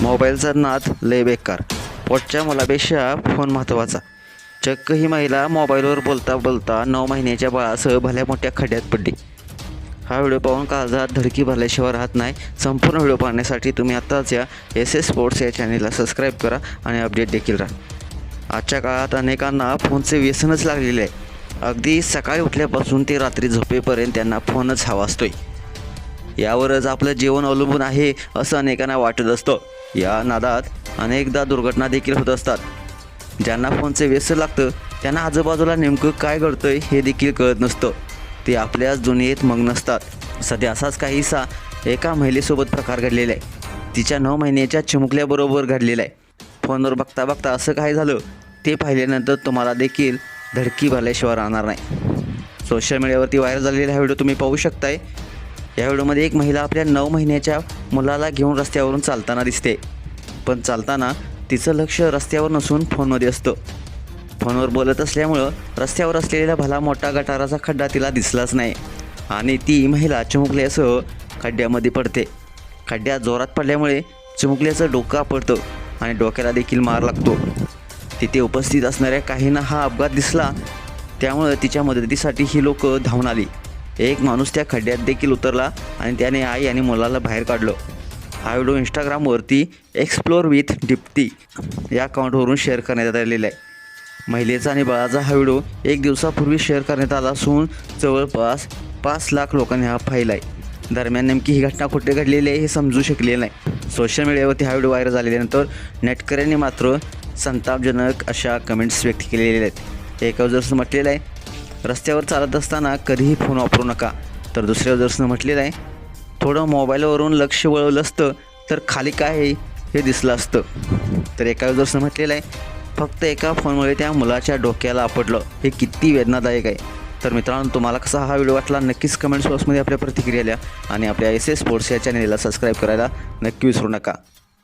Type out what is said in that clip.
मोबाईलचा नाद लय बेकार. पोटच्या मुलापेक्षा फोन महत्त्वाचा चक्क ही महिला मोबाईलवर बोलता बोलता नऊ महिन्याच्या बाळासह भल्या मोठ्या खड्ड्यात पडली. हा व्हिडिओ पाहून काळजात धडकी भरल्याशिवाय राहत नाही. संपूर्ण व्हिडिओ पाहण्यासाठी तुम्ही आत्ताच या एस एस स्पोर्ट्स या चॅनेलला सबस्क्राईब करा आणि अपडेट देखील राहा. आजच्या काळात अनेकांना फोनचे व्यसनच लागलेले आहे. अगदी सकाळी उठल्यापासून ते रात्री झोपेपर्यंत त्यांना फोनच हवा असतोय. यावरच आपलं जीवन अवलंबून आहे असं अनेकांना वाटत असतं. या नादात अनेकदा दुर्घटना देखील होत असतात. ज्यांना फोनचे व्यसन लागतं त्यांना आजूबाजूला नेमकं काय घडतंय हे देखील कळत नसतं. ते आपल्याच दुनियेत मग नसतात. सध्या असाच काहीसा एका महिलेसोबत प्रकार घडलेला आहे. तिच्या नऊ महिन्याच्या चिमुकल्याबरोबर घडलेला आहे. फोनवर बघता बघता असं काय झालं ते पाहिल्यानंतर तुम्हाला देखील धडकी भरल्याशिवाय राहणार नाही. सोशल मीडियावरती व्हायरल झालेला हा व्हिडिओ तुम्ही पाहू शकताय. या व्हिडिओमध्ये एक महिला आपल्या नऊ महिन्याच्या मुलाला घेऊन रस्त्यावरून चालताना दिसते. पण चालताना तिचं लक्ष रस्त्यावर नसून फोनमध्ये असतं. फोनवर बोलत असल्यामुळं रस्त्यावर असलेला भला मोठा गटाराचा खड्डा तिला दिसलाच नाही. आणि ती महिला चिमुकल्यासह खड्ड्यामध्ये पडते. खड्ड्यात जोरात पडल्यामुळे चिमुकल्याचं डोकं आपडतं आणि डोक्याला देखील मार लागतो. तिथे उपस्थित असणाऱ्या काहींना हा अपघात दिसला त्यामुळं तिच्या मदतीसाठी ही लोक धावून आली. एक माणूस त्या खड्ड्यात देखील उतरला आणि त्याने आई आणि मुलाला बाहेर काढलं. हा व्हिडिओ इंस्टाग्रामवरती एक्सप्लोर विथ डिप्टी या अकाउंटवरून शेअर करण्यात आलेला आहे. महिलेचा आणि बाळाचा हा व्हिडिओ एक दिवसापूर्वी शेअर करण्यात आला असून जवळपास पाच लाख लोकांनी हा पाहिला आहे दरम्यान नेमकी ही घटना कुठे घडलेली आहे हे समजू शकले नाही. सोशल मीडियावरती हा व्हिडिओ व्हायरल झाल्यानंतर नेटकऱ्यांनी मात्र संतापजनक अशा कमेंट्स व्यक्त केलेल्या आहेत. एका जसं म्हटलेलं आहे रस्त्यावर चालत असताना कधीही फोन वापरू नका. तर दुसऱ्या दर्शनं म्हटलेलं आहे थोडं मोबाईलवरून लक्ष वळवलं असतं तर खाली काय आहे हे दिसलं असतं. तर एका दर्शनं म्हटलेलं आहे फक्त एका फोनमुळे त्या मुलाच्या डोक्याला आपटलं. हे किती वेदनादायक आहे. तर मित्रांनो तुम्हाला कसा हा व्हिडिओ वाटला नक्कीच कमेंट्स बॉक्समध्ये आपल्या प्रतिक्रिया द्या आणि आपल्या एस एस स्पोर्ट्स या चॅनेलला सबस्क्राईब करायला नक्की विसरू नका.